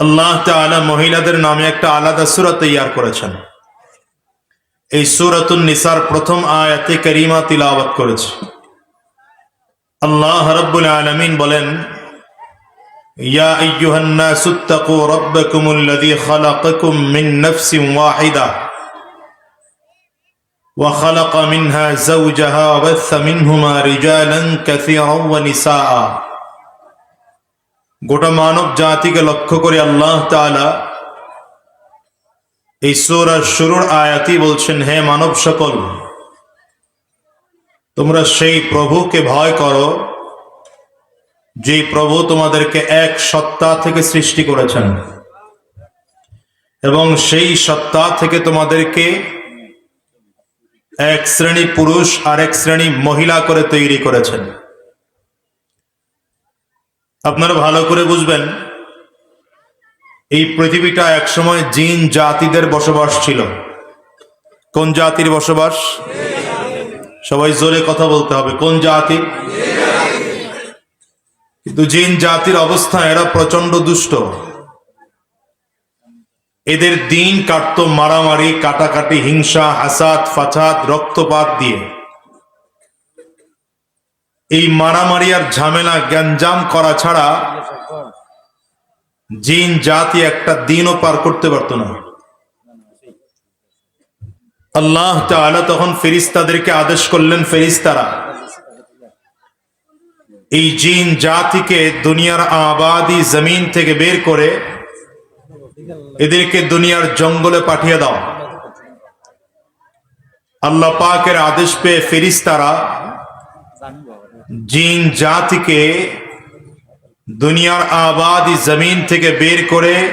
আল্লাহ তাআলা মহিলাদের নামে একটা আলাদা সূরা তৈয়ার করেছেন এই সূরাতুন নিসার প্রথম আয়াতে করিমা তিলাওয়াত করেছে আল্লাহ রাব্বুল আলামিন বলেন ইয়া আইয়ুহান নাসু তাকু রাব্বাকুমুল্লাযী খালাকাকুম মিন নাফসিন ওয়াহিদা وخلق منها زوجها وبث منهما رجالا كثيرا ونساء গোটা মানব জাতিকে লক্ষ্য করে আল্লাহ তাআলা এই সূরার শুরুর আয়াতি বলছেন, হে মানব সকল, তোমরা সেই প্রভুকে ভয় করো, যে প্রভু তোমাদেরকে এক সত্তা থেকে সৃষ্টি করেছেন। এবং সেই সত্তা থেকে তোমাদেরকে এক শ্রেণি পুরুষ আর এক শ্রেণি মহিলা করে তৈরি করেছেন। আপনারা ভালো করে বুঝবেন, এই পৃথিবীটা একসময় জিন জাতিদের বসবাস ছিল। কোন জাতির বসবাস? সবাই জোরে কথা বলতে হবে, কোন জাতি? কিন্তু জিন জাতির অবস্থা, এরা প্রচণ্ড দুষ্ট। এদের দিন কাটত মারামারি, কাটাকাটি, হিংসা, হাসাদ, ফাসাদ, রক্তপাত দিয়ে। এই মারামারি আর ঝামেলা গ্যাঞ্জাম করা ছাড়া জিন, জাতি একটা দিনও পার করতে পারত না। আল্লাহ তাআলা তখন ফেরিস্তাদেরকে আদেশ করলেন, ফেরিস্তারা, এই জিন, জাতিকে দুনিয়ার আবাদি জমিন থেকে বের করে এদেরকে দুনিয়ার জঙ্গলে পাঠিয়ে দাও। আল্লাহ পাকের আদেশ পেয়ে ফেরিস্তারা জিন জাতিকে দুনিয়ার আবাদি জমিন থেকে বের করে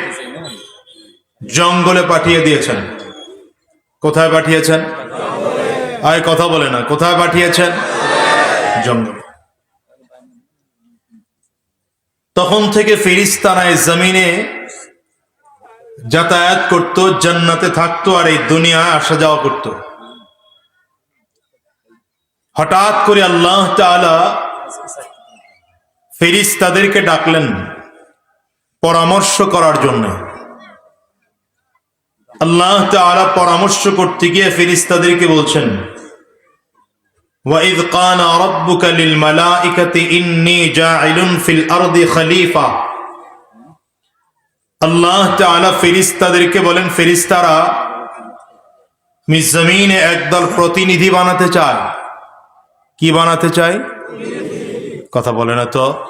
জঙ্গলে পাঠিয়ে দিয়েছেন। কোথায় পাঠিয়েছেন? আয় কথা বলে না, কোথায় পাঠিয়েছেন? জঙ্গলে। তখন থেকে ফিরিস্তানায় জমিনে যাতায়াত করত, জান্নাতে থাকতো আর এই দুনিয়ায় আসা যাওয়া করত। হঠাৎ করে আল্লাহ তাআলা ফেরিস তাদেরকে ডাকলেন পরামর্শ করার জন্য আল্লাহ তাআলা পরামর্শ করতে গিয়ে ফেরিস্তাদেরকে বলছেন وَإِذْ قَالَ رَبُّكَ لِلْمَلَائِكَةِ إِنِّي جَاعِلٌ فِي الْأَرْضِ خَلِيفَةً আল্লাহ তাআলা ফেরিস্তাদেরকে বলেন ফেরিস্তারা আমি জমিনে একদল প্রতিনিধি বানাতে চায় কি বানাতে চাই? কথা বলে না তো।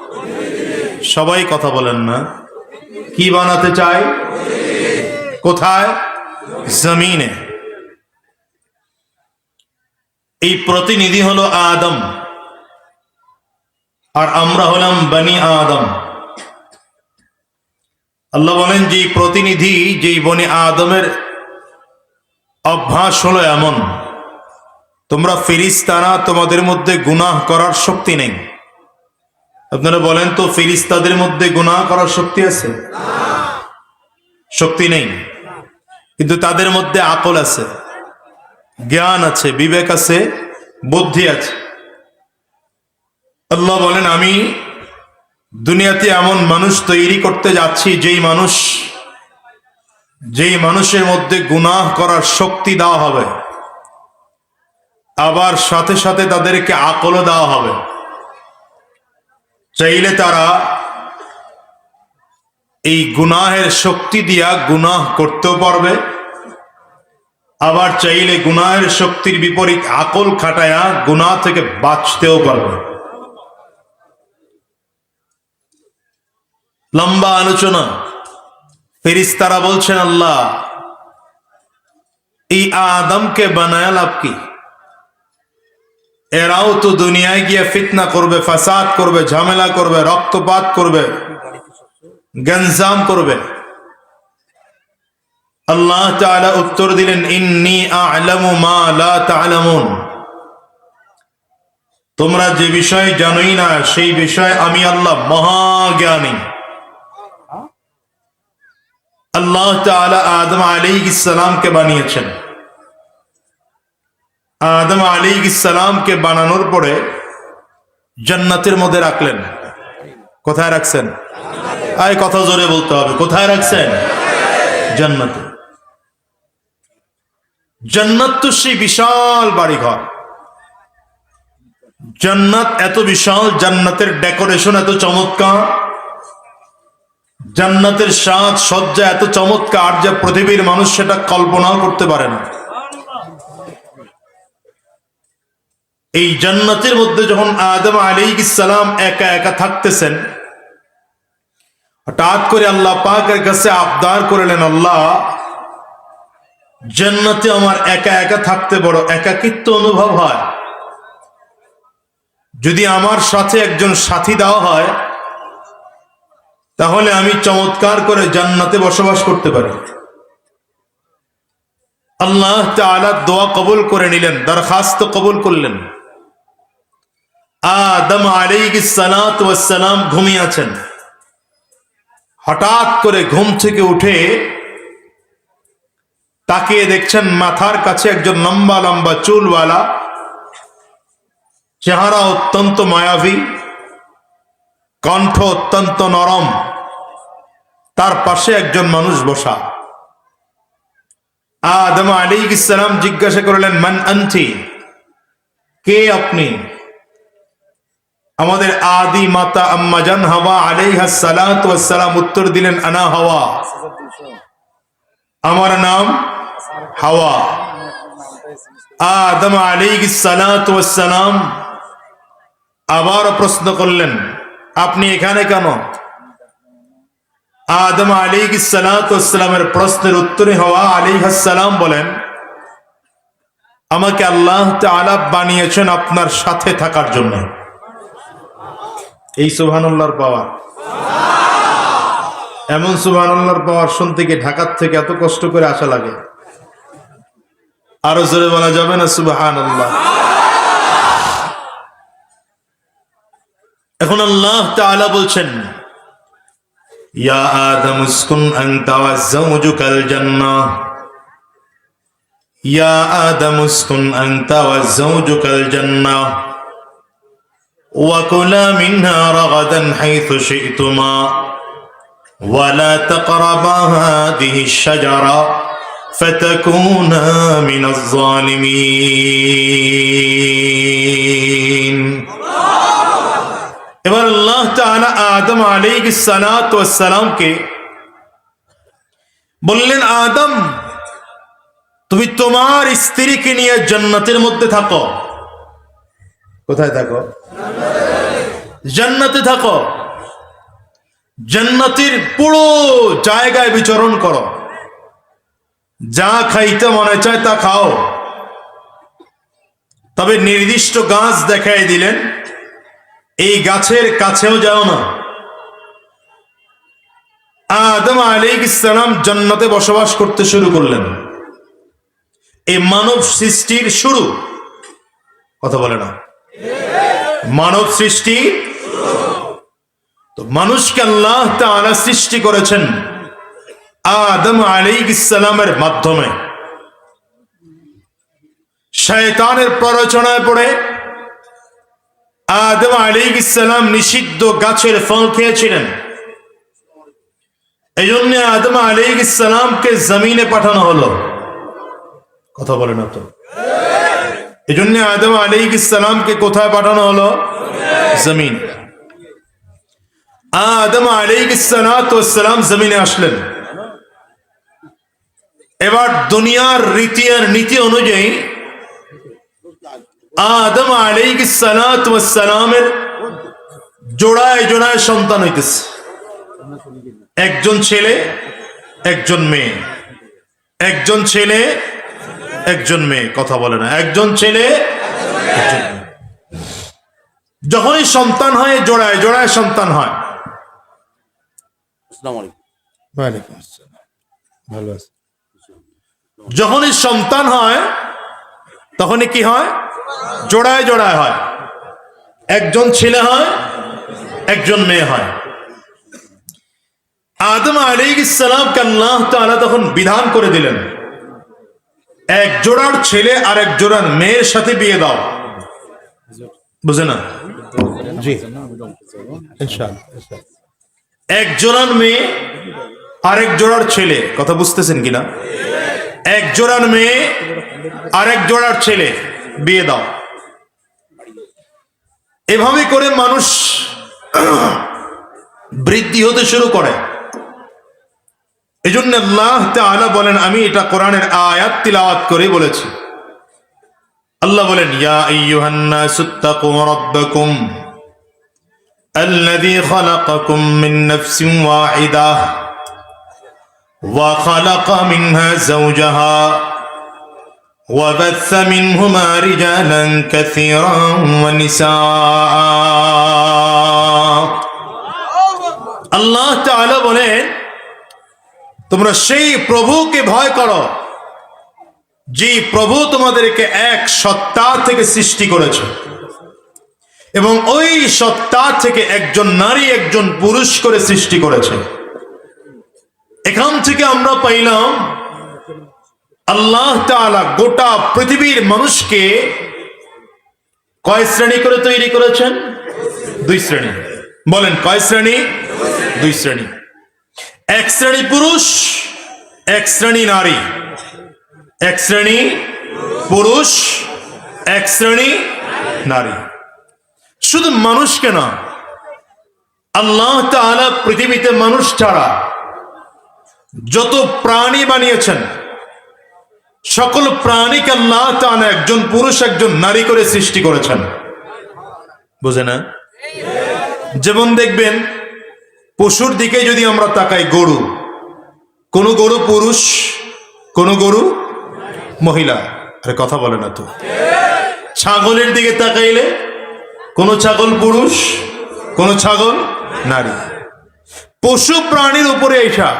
সবাই কথা বলেন না। কি বানাতে চাই? কোথায়? জমিনে। এই প্রতিনিধি হলো আদম। আর আমরা হলাম বনি আদম। আল্লাহ বলেন যে প্রতিনিধি, যেই বনি আদমের অভ্যাস হলো এমন। তোমরা ফিরিস্তানা তোমাদের মধ্যে গুনাহ করার শক্তি নেই। আপনারা বলেন তো ফিরিস্তাদের মধ্যে গুনাহ করার শক্তি আছে? শক্তি নেই। কিন্তু তাদের মধ্যে আকল আছে, জ্ঞান আছে, বিবেক আছে, বুদ্ধি আছে। আল্লাহ বলেন, আমি দুনিয়াতে এমন মানুষ তৈরি করতে যাচ্ছি, যেই মানুষ, যেই মানুষের মধ্যে গুনাহ করার শক্তি দেওয়া হবে। আবার সাথে সাথে তাদেরকে আকলও দেওয়া হবে। চাইলে তারা এই গুনাহের শক্তি দিয়া গুনাহ করতেও পারবে। আবার চাইলে গুনাহের শক্তির বিপরীত আকল খাটায়া গুনাহ থেকে বাঁচতেও পারবে। লম্বা আলোচনা। ফেরিস্তারা বলছেন, আল্লাহ, এই আদমকে বানায় লাভ কি? এরাও তো দুনিয়ায় গিয়ে ফিতনা করবে, ফাসাদ করবে, ঝামেলা করবে, রক্তপাত করবে, গঞ্জাম করবে। আল্লাহ তাআলা উত্তর দিলেন, ইন্নি আ'লামু মা লা তা'লামুন। তোমরা যে বিষয় জানোই না, সেই বিষয় আমি আল্লাহ মহাজ্ঞানী। আল্লাহ তাআলা আদম আলাইহিস সালামকে বানিয়েছেন। আদম আলাইহিস সালামকে বানানোর পরে জান্নাতের মধ্যে রাখলেন। কোথায় রাখছেন? আয়, কথা জোরে বলতে হবে। কোথায় রাখছেন? জান্নাতে। জান্নাত তো সেই বিশাল বাড়িঘর। জান্নাত এত বিশাল, জান্নাতের ডেকোরেশন এত চমৎকার। জান্নাতের স্বাদ সজ্জা এত চমৎকার যে পৃথিবীর মানুষ সেটা কল্পনাও করতে পারে না। এই জান্নাতের মধ্যে যখন আদম আলী সালাম একা একা থাকতেছেন, হঠাৎ করে আল্লাহ পাকের কাছে আবদার করলেন, আল্লাহ, জান্নাতে আমার একা একা থাকতে বড় একাকিত্ব অনুভব হয়। যদি আমার সাথে একজন সাথী দেওয়া হয়, তাহলে আমি চমৎকার করে জান্নাতে বসবাস করতে পারি। আল্লাহ তাআলা দোয়া কবুল করে নিলেন, দরখাস্ত কবুল করলেন। আদম আলাইহিস সালাতু ওয়াস সালাম ঘুমিয়ে আছেন। হঠাৎ করে ঘুম থেকে উঠে তাকিয়ে দেখছেন মাথার কাছে একজন লম্বা লম্বা চুলওয়ালা। চেহারা অত্যন্ত মায়াবী, কণ্ঠ অত্যন্ত নরম। তার পাশে একজন মানুষ বসা। আদম আলী ইসলাম জিজ্ঞাসা করলেন, মান আনছি কে আপনি? আমাদের আদি মাতা আম্মাজান হাওয়া আলাইহা সালাত সালাম উত্তর দিলেন, আনা হাওয়া। আমার নাম হাওয়া। আদম আলাইহিস সালাতু ওয়াস সালাম আবার প্রশ্ন করলেন, আপনি এখানে কেন? আদম সালামের প্রশ্নের উত্তরে হওয়া আলাইহিস সালাম বলেন, আমাকে আল্লাহ তাআলা বানিয়েছেন আপনার সাথে থাকার জন্য। এই সুবহানাল্লাহর পাওয়ার। এমন সুবহানাল্লাহর পাওয়ার শুনতে গিয়ে ঢাকার থেকে এত কষ্ট করে আসা লাগে। আরও জোরে বলা যাবে না সুবহানাল্লাহ? এখন আল্লাহ তাআলা বলছেন, ইয়া আদম وكلا منها رغدا حيث شئتما ولا تقربا هذه الشجرة فتكونا من الظالمين এবার আল্লাহ তাআলা আদম আলাইহিস সালাতু ওয়াস সালামকে বললেন আদম তুমি তোমার স্ত্রীকে নিয়ে জান্নাতের মধ্যে থাকো কোথায় থাকো? জান্নাতে থাকো। জান্নাতের পুরো জায়গায় বিচরণ করো। যা খাইতে মনে চায় তা খাও। তবে নির্দিষ্ট গাছ দেখাই দিলেন, এই গাছের কাছেও যাও না। আদম আলাইহিস ইসলাম জান্নাতে বসবাস করতে শুরু করলেন। এই মানব সৃষ্টির শুরু। কথা বলে না। মানব সৃষ্টি। তো মানুষকে আল্লাহ তাআলা সৃষ্টি করেছেন আদম আলাইহিস সালামের মাধ্যমে। শয়তানের প্ররোচনায় পড়ে আদম আলাইহিস সালাম নিষিদ্ধ গাছের ফল খেয়েছিলেন। এই জন্য আদম আলাইহিস সালামকে জমিনে পাঠানো হলো। কথা বলে না তো এই জন্য আদম আলাইহিস সালামকে কোথায় পাঠানো হলো? জমিন। আদম আলাইহিস সালাম জমিনে আসলেন। এবার দুনিয়ার রীতি আর নীতি অনুযায়ী আদম আলাইহিস সালামের জোড়ায় জোড়ায় সন্তান হইতেছে। একজন ছেলে, একজন মেয়ে। একজন ছেলে একজন মেয়ে কথা বলে না। একজন ছেলে যখনই সন্তান হয় জোড়ায় জোড়ায় সন্তান হয়। ভালো আছে যখনই সন্তান হয় তখনই কি হয়? জোড়ায় জোড়ায় হয়। একজন ছেলে হয় একজন মেয়ে হয়। আদম আলাইহিস সালামকে আল্লাহ তখন বিধান করে দিলেন। এক জোড়ার ছেলে আর এক জোড়ার মেয়ের সাথে বিয়ে দাও। বুঝে না? জি। এক জোড়ার মেয়ে আরেক জোড়ার ছেলে। কথা বুঝতেছেন কিনা? এক জোড়ার মেয়ে আরেক জোড়ার ছেলে বিয়ে দাও। এভাবে করে মানুষ বৃদ্ধি হতে শুরু করে। এজন্য আল্লাহ তাআলা বলেন আমি এটা কোরআনের আয়াত তিলাওয়াত করে বলেছি আল্লাহ বলেন ইয়া আইয়ুহান নাসু তাকু রাব্বাকুম الذي خلقكم من نفس واحدة وخلق منها زوجها وبث منهما رجالا كثيرا ونساء আল্লাহ তাআলা বলেন তোমরা সেই প্রভুকে ভয় করো, যে প্রভু তোমাদেরকে এক সত্তা থেকে সৃষ্টি করেছে। এবং ওই সত্তা থেকে একজন নারী, একজন পুরুষ করে সৃষ্টি করেছে। এখান থেকে আমরা পাইলাম, আল্লাহ গোটা পৃথিবীর মানুষকে কয় শ্রেণি করে তৈরি করেছেন? দুই শ্রেণি। বলেন, কয় শ্রেণি? দুই শ্রেণি। এক শ্রেণি পুরুষ এক শ্রেণি নারী। এক শ্রেণি পুরুষ এক শ্রেণি নারী। শুধু মানুষকে না, আল্লাহ তাআলা পৃথিবীতে মানুষ ছাড়া যত প্রাণী বানিয়েছেন, সকল প্রাণীকে আল্লাহ তাআলা একজন পুরুষ, একজন নারী করে সৃষ্টি করেছেন। বুঝে না? যেমন দেখবেন পশুর দিকে যদি আমরা তাকাই, গরু। কোন গরু পুরুষ, কোন গরু মহিলা। আরে কথা বলে না তো। ছাগলের দিকে তাকাইলে কোন ছাগল পুরুষ, কোন ছাগল নারী। পশু প্রাণীর উপরে এসা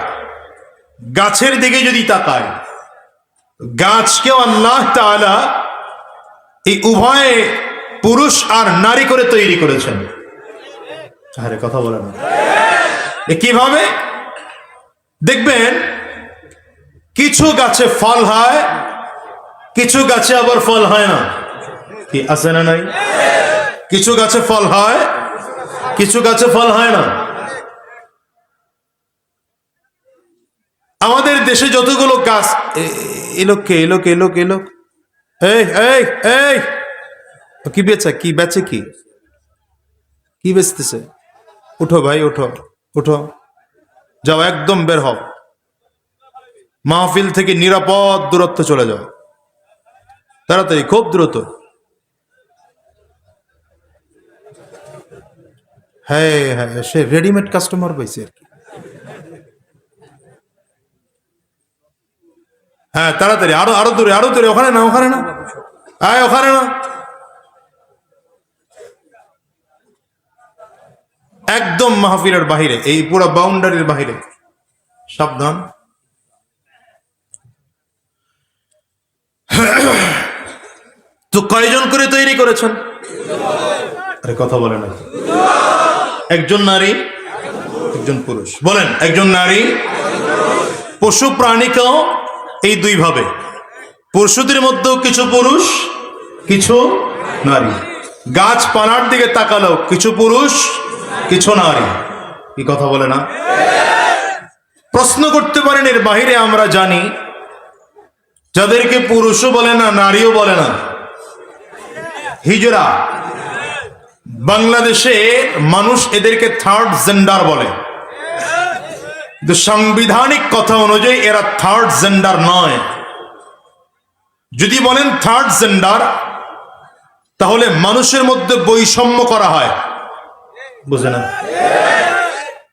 গাছের দিকে যদি তাকায় গাছকেও আল্লাহ তাআলা এই উভয়ে পুরুষ আর নারী করে তৈরি করেছেন। আরে কথা বলে না। কীভাবে? দেখবেন, কিছু গাছে ফল হয়, কিছু গাছে আবার ফল হয় না। কি, আছে না নাই? কিছু গাছে ফল হয়, কিছু গাছে ফল হয় না। আমাদের দেশে যতগুলো গাছ এলোক কে এলোক এলোক এলোক এই এই এই! কি বেচা, কি বেচে কি? কি বেচতেছে? উঠো ভাই, উঠো। উঠো যাও, একদম বের হও। মাহফিল থেকে নিরাপদ দূরত্ব চলে যাও। তাড়াতাড়ি, খুব দ্রুত। হ্যাঁ হ্যাঁ সে রেডিমেড কাস্টমার পাইছে আর কি। হ্যাঁ তাড়াতাড়ি, আরও আরও দূরে আরও দূরে, ওখানে না ওখানে না। আয়, ওখানে না। একদম মাহফিলের বাহিরে এই পুরো বাউন্ডারির বাহিরে। সাবধান। তো কয়জন করে তৈরি করেছেন? আরে কথা বলেন একজন নারী একজন পুরুষ। বলেন একজন নারী পশু প্রাণীকেও এই দুই ভাবে। পশুদের মধ্যেও কিছু পুরুষ কিছু নারী। গাছপালার দিকে তাকালো কিছু পুরুষ কিছু নারী কি কথা বলে না? প্রশ্ন করতে পারেন এর বাহিরে, আমরা জানি। যাদেরকে পুরুষও বলে না, নারীও বলে না। হিজরা, বাংলাদেশে মানুষ এদেরকে থার্ড জেন্ডার বলে। সাংবিধানিক কথা অনুযায়ী এরা থার্ড জেন্ডার নয়। যদি বলেন থার্ড জেন্ডার তাহলে মানুষের মধ্যে বৈষম্য করা হয়। বুঝে না।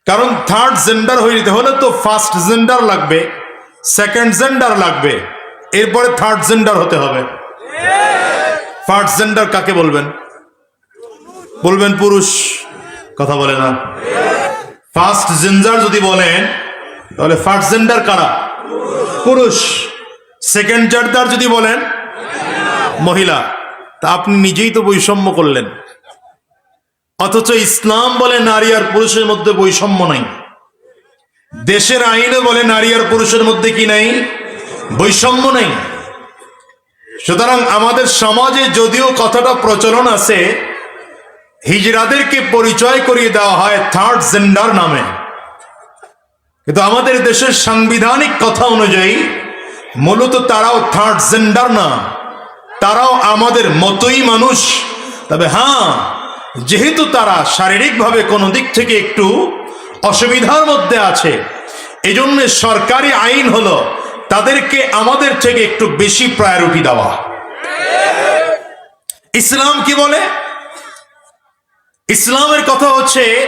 কারণ থার্ড জেন্ডার যেতে হলে তো ফার্স্ট জেন্ডার লাগবে সেকেন্ড জেন্ডার লাগবে, এরপরে থার্ড জেন্ডার হতে হবে। ফার্স্ট জেন্ডার কাকে বলবেন? বলবেন পুরুষ, কথা বলে না। ফার্স্ট জেন্ডার যদি বলেন, তাহলে ফার্স্ট জেন্ডার কারা? পুরুষ। সেকেন্ড জেন্ডার যদি বলেন, মহিলা। তা আপনি নিজেই তো বৈষম্য করলেন। অথচ ইসলাম বলে নারী আর পুরুষের মধ্যে বৈষম্য নাই। দেশের আইনে বলে নারী আর পুরুষের মধ্যে কি নাই? বৈষম্য নাই। সুতরাং আমাদের সমাজে যদিও কথাটা প্রচলন আছে, হিজরাদেরকে পরিচয় করিয়ে দেওয়া হয় থার্ড জেন্ডার নামে। কিন্তু আমাদের দেশের সাংবিধানিক কথা অনুযায়ী, মূলত তারাও থার্ড জেন্ডার না। তারাও আমাদের মতোই মানুষ। তবে হ্যাঁ যেহেতু তারা শারীরিকভাবে কোনো দিক থেকে একটু অসুবিধার মধ্যে আছে, এজন্য সরকারি আইন হলো তাদেরকে আমাদের থেকে একটু বেশি প্রায়োরিটি দেওয়া। ইসলাম কি বলে? ইসলামের কথা হচ্ছে,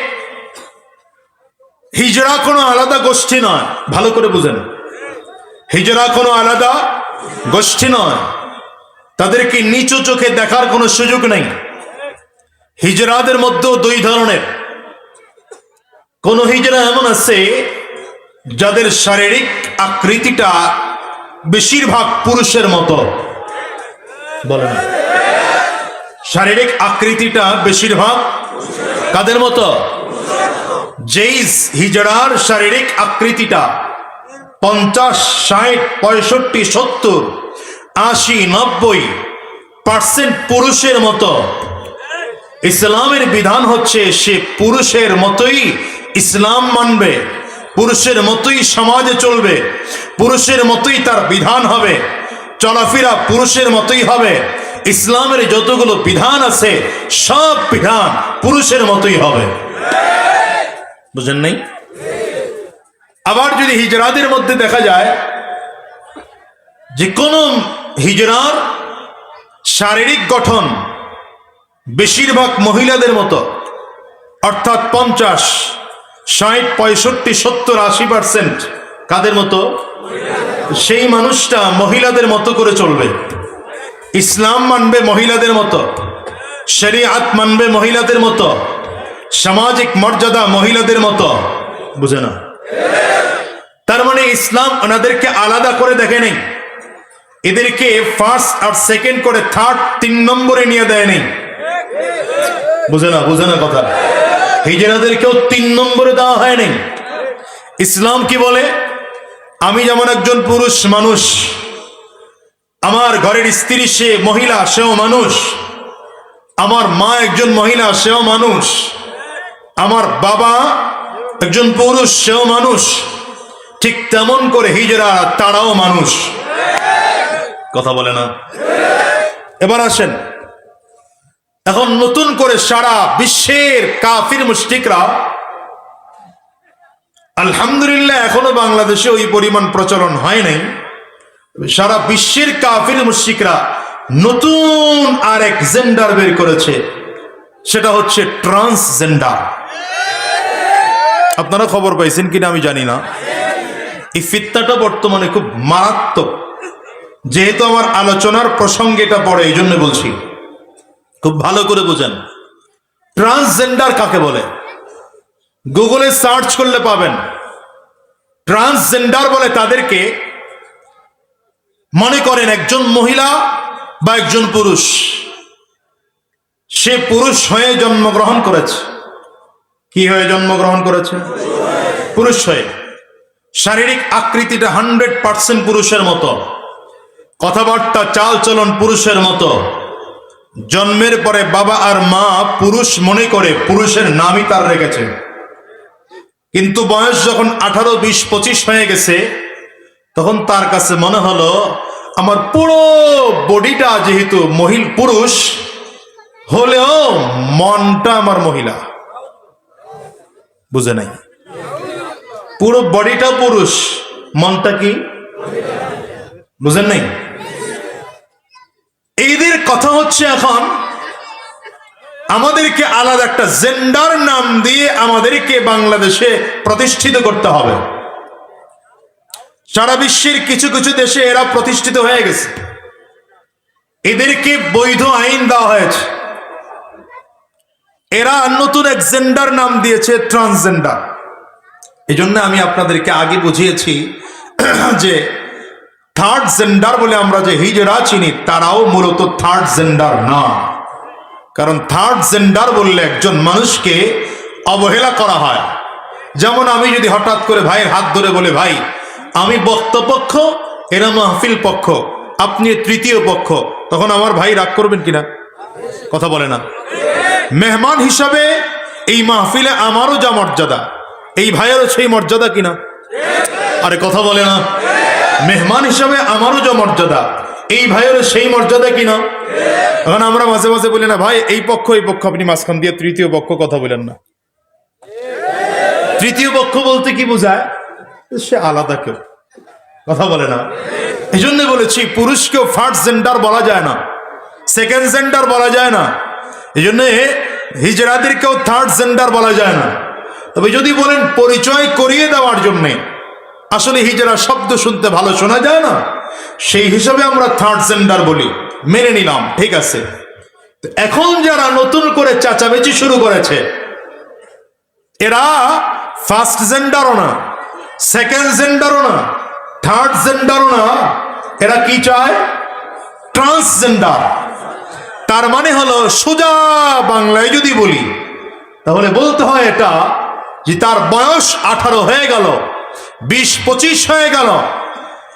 হিজরা কোনো আলাদা গোষ্ঠী নয়। ভালো করে বুঝেন। হিজরা কোনো আলাদা গোষ্ঠী নয়। তাদেরকে নিচু চোখে দেখার কোনো সুযোগ নেই। হিজড়াদের মধ্যেও দুই ধরনের। কোন হিজরা এমন আছে যাদের শারীরিক আকৃতিটা বেশিরভাগ পুরুষের মতো। বলেন। শারীরিক আকৃতিটা বেশিরভাগ কাদের মতো? যেই হিজড়ার শারীরিক আকৃতিটা পঞ্চাশ, ষাট, পঁয়ষট্টি, সত্তর, আশি, নব্বই পার্সেন্ট পুরুষের মতো। ইসলামের বিধান হচ্ছে সে পুরুষের মতোই ইসলাম মানবে, পুরুষের মতোই সমাজে চলবে, পুরুষের মতোই তার বিধান হবে, চলাফেরা পুরুষের মতোই হবে, ইসলামের যতগুলো বিধান আছে সব বিধান পুরুষের মতোই হবে। বুঝেন নাই? আবার যদি হিজরাদের মধ্যে দেখা যায়, যে কোন হিজরার শারীরিক গঠন বেশিরভাগ মহিলাদের মতো, অর্থাৎ পঞ্চাশ, ষাট, পঁয়ষট্টি, সত্তর, আশি পার্সেন্ট, কাদের মতো? সেই মানুষটা মহিলাদের মতো করে চলবে। ইসলাম মানবে মহিলাদের মতো, শরিয়াত মানবে মহিলাদের মতো, সামাজিক মর্যাদা মহিলাদের মতো। বুঝে না? তার মানে ইসলাম ওনাদেরকে আলাদা করে দেখে নেই। এদেরকে ফার্স্ট আর সেকেন্ড করে থার্ড তিন নম্বরে নিয়ে দেয় নেই। বুঝে না বুঝে না কথা। হিজরাদেরকেও তিন নম্বরে দেওয়া হয় নাই। ইসলাম কি বলে? আমি যেমন একজন পুরুষ মানুষ, আমার ঘরের স্ত্রী সে মহিলা, সেও মানুষ, আমার মা একজন মহিলা, সেও মানুষ, আমার বাবা একজন পুরুষ, সেও মানুষ, ঠিক তেমন করে হিজরা তারাও মানুষ। কথা বলে না? এবার আসেন। এখন নতুন করে সারা বিশ্বের কাফির মুশরিকরা, আলহামদুলিল্লাহ এখনও বাংলাদেশে ওই পরিমাণ প্রচলন হয় নাই সারা বিশ্বের কাফির মুশরিকরা নতুন আর এক জেন্ডার বের করেছে, সেটা হচ্ছে ট্রান্সজেন্ডার। আপনারা খবর পাইছেন কিনা আমি জানি না। এই ফিত্তাটা বর্তমানে খুব মারাত্মক, যেহেতু আমার আলোচনার প্রসঙ্গে এটা পড়ে, এই জন্য বলছি। খুব ভালো করে বোঝেন। ট্রান্সজেন্ডার কাকে বলে? গুগলে সার্চ করলে পাবেন। ট্রান্সজেন্ডার বলে তাদেরকে মনে করেন একজন মহিলা বা একজন পুরুষ। সে পুরুষ হয়ে জন্মগ্রহণ করেছে। কি হয়ে জন্মগ্রহণ করেছে? পুরুষ হয়ে। শারীরিক আকৃতিটা হান্ড্রেড পার্সেন্ট পুরুষের মতো। কথাবার্তা চাল চলন পুরুষের মতো। জন্মের পরে বাবা আর মা পুরুষ মনে করে পুরুষের নামই তার রেখেছে। কিন্তু বয়স যখন আঠারো, বিশ, পঁচিশ হয়ে গেছে, তখন তার কাছে মনে হলো, আমার পুরো বডিটা যেহেতু মহিল পুরুষ, হলেও মনটা আমার মহিলা। বুঝে নাই? পুরো বডিটা পুরুষ, মনটা কি? বুঝেন নাই? এদের কথা হচ্ছে এখন, আমাদেরকে আলাদা একটা জেন্ডার নাম দিয়ে আমাদেরকে বাংলাদেশে প্রতিষ্ঠিত করতে হবে। সারা বিশ্বের কিছু কিছু দেশে এরা প্রতিষ্ঠিত হয়ে গেছে। এদেরকে বৈধ আইন দেওয়া হয়েছে। এরা নতুন এক জেন্ডার নাম দিয়েছে, ট্রান্সজেন্ডার। এই আমি আপনাদেরকে আগে বুঝিয়েছি যে থার্ড জেন্ডার বলে আমরা যে হিজরা চিনি, তারাও মূলত থার্ড জেন্ডার না। কারণ থার্ড জেন্ডার বললে একজন মানুষকে অবহেলা করা হয়। যেমন আমি যদি হঠাৎ করে ভাইয়ের হাত ধরে বলে, ভাই, আমি বক্তপক্ষ, এরা মাহফিল পক্ষ, আপনি তৃতীয় পক্ষ। তখন আমার ভাই রাগ করবেন কিনা? কথা বলে না। মেহমান হিসাবে এই মাহফিলে আমারও যা মর্যাদা, এই ভাইয়েরও সেই মর্যাদা কিনা? আরে কথা বলে না। মেহমান হিসাবে আমারও যে মর্যাদা, এই ভাইয়ের সেই মর্যাদা কিনা এখন আমরা মাঝে মাঝে বলি না, ভাই, এই পক্ষ এই পক্ষ, আপনি মাঝখান দিয়ে তৃতীয় পক্ষ কথা বলেন না। তৃতীয় পক্ষ বলতে কি বোঝায়? সে আলাদা কেউ, কথা বলে না। এই জন্য বলেছি, পুরুষকেও ফার্স্ট জেন্ডার বলা যায় না সেকেন্ড জেন্ডার বলা যায় না। এই জন্য হিজড়াদেরকেও থার্ড জেন্ডার বলা যায় না। তবে যদি বলেন, পরিচয় করিয়ে দেওয়ার জন্যে আসলে হিজড়া শব্দ শুনতে ভালো শোনা যায় না? সেই হিসাবে আমরা থার্ড জেন্ডার বলি। মেনে নিলাম, ঠিক আছে। এখন যারা নতুন করে চাচামেচি শুরু করেছে, এরা ফার্স্ট জেন্ডারও না সেকেন্ড জেন্ডারও না থার্ড জেন্ডারও না, এরা কি চায়? ট্রান্সজেন্ডার তার মানে হলো সোজা বাংলায় যদি বলি, তাহলে বলতে হয় এটা যে তার বয়স আঠারো হয়ে গেল। বিশ পঁচিশ হয়ে গেল।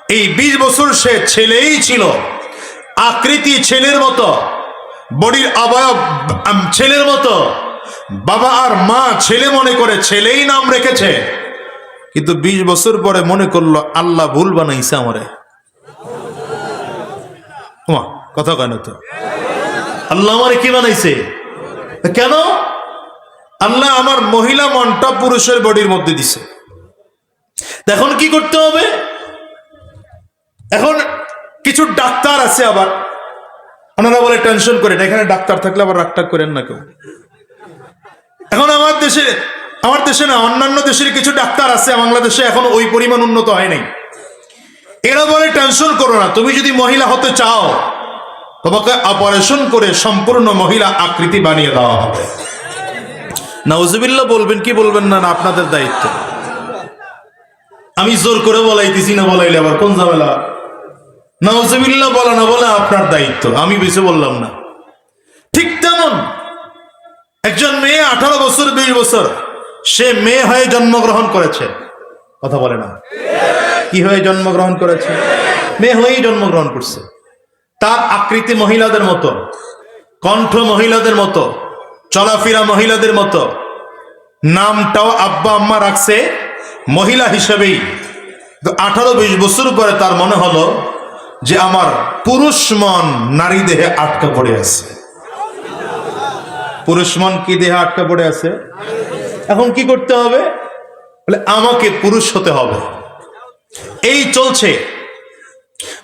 এই বিশ বছর সে ছেলেই ছিল। আকৃতি ছেলের মতো, বডির অবয়ব ছেলের মতো। বাবা আর মা ছেলে মনে করে ছেলেই নাম রেখেছে। কিন্তু বিশ বছর পরে মনে করল, আল্লাহ ভুল বানাইছে আমারে। কথা কেন তো? আল্লাহ আমারে কি বানাইছে? কেন? আল্লাহ আমার মহিলা মনটা পুরুষের বডির মধ্যে দিছে। এখন কি করতে হবে? এখন কিছু ডাক্তার আছে আবার। ওনারা বলে টেনশন করে না এখানে ডাক্তার থাকলে আবার রাগটাগ করেন না কেউ। এখন আমার দেশে আমার দেশে না, অন্যান্য দেশের কিছু ডাক্তার আছে, বাংলাদেশে এখন ওই পরিমাণ উন্নত হয় নাই। এরা বলে টেনশন করো না, তুমি যদি মহিলা হতে চাও, তোমাকে অপারেশন করে সম্পূর্ণ মহিলা আকৃতি বানিয়ে দেওয়া হবে। নাউজুবিল্লাহ বলবেন, কি বলবেন না, আপনাদের দায়িত্ব। আমি জোর করে বলাইতেছি না, বলাইলে আবার কোন ঝামেলা? নাউজুবিল্লাহ বলা না বলা আপনার দায়িত্ব, আমি বেশি বললাম না। ঠিক তেমন একজন মেয়ে আঠারো বছর বিশ বছর, সে মেয়ে হয়ে জন্মগ্রহণ করেছে। কথা বলে না। কি হয়ে জন্মগ্রহণ করেছে? মেয়ে হয়েই জন্মগ্রহণ করছে। তার আকৃতি মহিলাদের মতো, কণ্ঠ মহিলাদের মতো, চলাফেরা মহিলাদের মতো, নামটাও আব্বা আম্মা রাখছে মহিলা হিসেবেই আঠারো বিশ বছর পরে তার মনে হলো যে আমার পুরুষ মন নারী দেহে আটকা পড়ে আছে। পুরুষ মন কি দেহে আটকা পড়ে আছে? এখন কি করতে হবে? বলে, আমাকে পুরুষ হতে হবে। এই চলছে।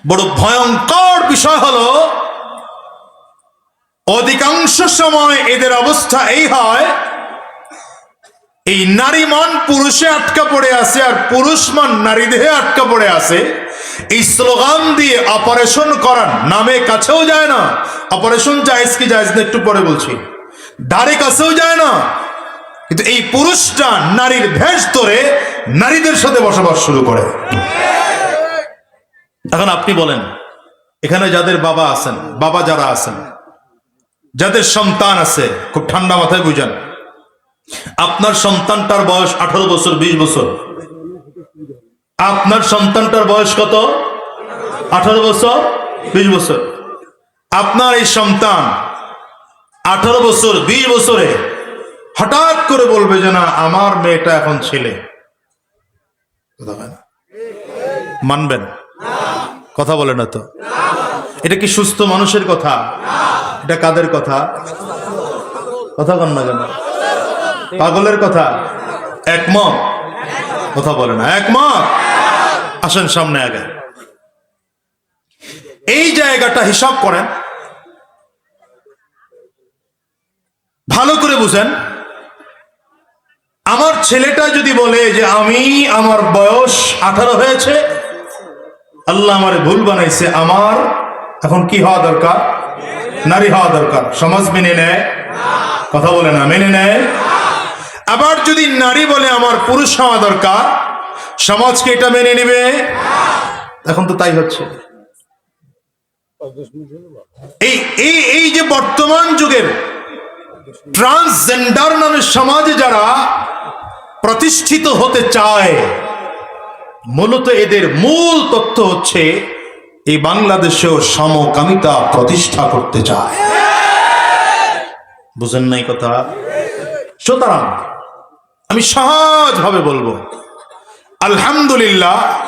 বড় ভয়ঙ্কর বিষয় হলো, অধিকাংশ সময় এদের অবস্থা এই হয় এই নারী মন পুরুষে আটকা পড়ে আছে আর পুরুষ মন নারী দেহে আটকা পড়ে আছে, এই স্লোগান দিয়ে অপারেশন করার নামে কাছেও যায় না। অপারেশন জায়েজ কি জায়েজ না একটু পরে বলছি। ধারে কাছেও যায় না। কিন্তু এই পুরুষটা নারীর ভেষ ধরে নারীদের সাথে বসবাস শুরু করে। এখন আপনি বলেন, এখানে যাদের বাবা আছেন, বাবা যারা আছেন, যাদের সন্তান আছে, খুব ঠান্ডা মাথায় বুঝান আপনার সন্তানটার বয়স আঠারো বছর, বিশ বছর। আপনার সন্তানটার বয়স কত? আঠারো বছর, বিশ বছর। আপনার এই সন্তান আঠারো বছর, বিশ বছরে হঠাৎ করে বলবে যে, না, আমার মেয়েটা এখন ছেলে? মানবেন? কথা বলে না তো? এটা কি সুস্থ মানুষের কথা? এটা কাদের কথা? কথা কন না কেন? পাগলের কথা? একমত? কথা বলে না। একমত? আসেন সামনে আগে। এই জায়গাটা হিসাব করেন। ভালো করে বুঝেন। আমার ছেলেটা যদি বলে যে আমি আমার বয়স আঠারো হয়েছে, আল্লাহ আমার ভুল বানাইছে। আমার এখন কি হওয়া দরকার? নারী হওয়া দরকার। সমাজ মেনে নেয়। কথা বলে না। মেনে নেয়। আবার যদি নারী বলে আমার পুরুষ হওয়া দরকার সমাজকে এটা মেনে নেবে? এখন তো তাই হচ্ছে। এই এই এই যে বর্তমান যুগের ট্রান্সজেন্ডার নামে সমাজে যারা প্রতিষ্ঠিত হতে চায়, মূলত এদের মূল তথ্য হচ্ছে এই বাংলাদেশেও সমকামিতা প্রতিষ্ঠা করতে চায়। বুঝেন নাই কথা? সুতরাং আমি সহজভাবে বলব। আলহামদুলিল্লাহ,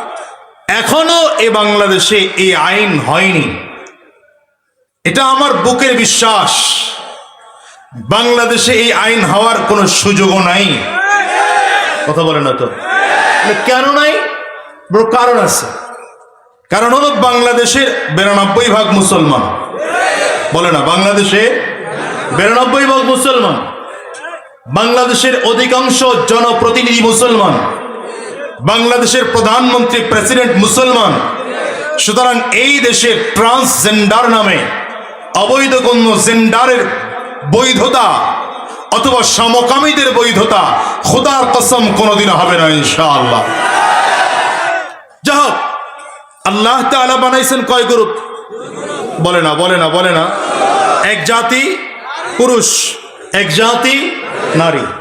এখনও এ বাংলাদেশে এই আইন হয়নি। এটা আমার বুকের বিশ্বাস। বাংলাদেশে এই আইন হওয়ার কোনো সুযোগও নাই। কথা বলে না তো? কেন নাই? বড় কারণ আছে। কারণ হলো বাংলাদেশের বিরানব্বই ভাগ মুসলমান। বলে না, বাংলাদেশে বিরানব্বই ভাগ মুসলমান। বাংলাদেশের অধিকাংশ জনপ্রতিনিধি মুসলমান, বাংলাদেশের প্রধানমন্ত্রী, প্রেসিডেন্ট মুসলমান। সুতরাং এই দেশে ট্রান্সজেন্ডার নামে, অবৈধ কোন জেন্ডারের বৈধতা অথবা সমকামীদের বৈধতা খোদার কসম কোনোদিন হবে না, ইনশাআল্লাহ। যা হোক, আল্লাহ তাআলা বানাইছেন কয় গ্রুপ? বলে না বলে না বলে না। এক জাতি, পুরুষ। এক জাতি নারী।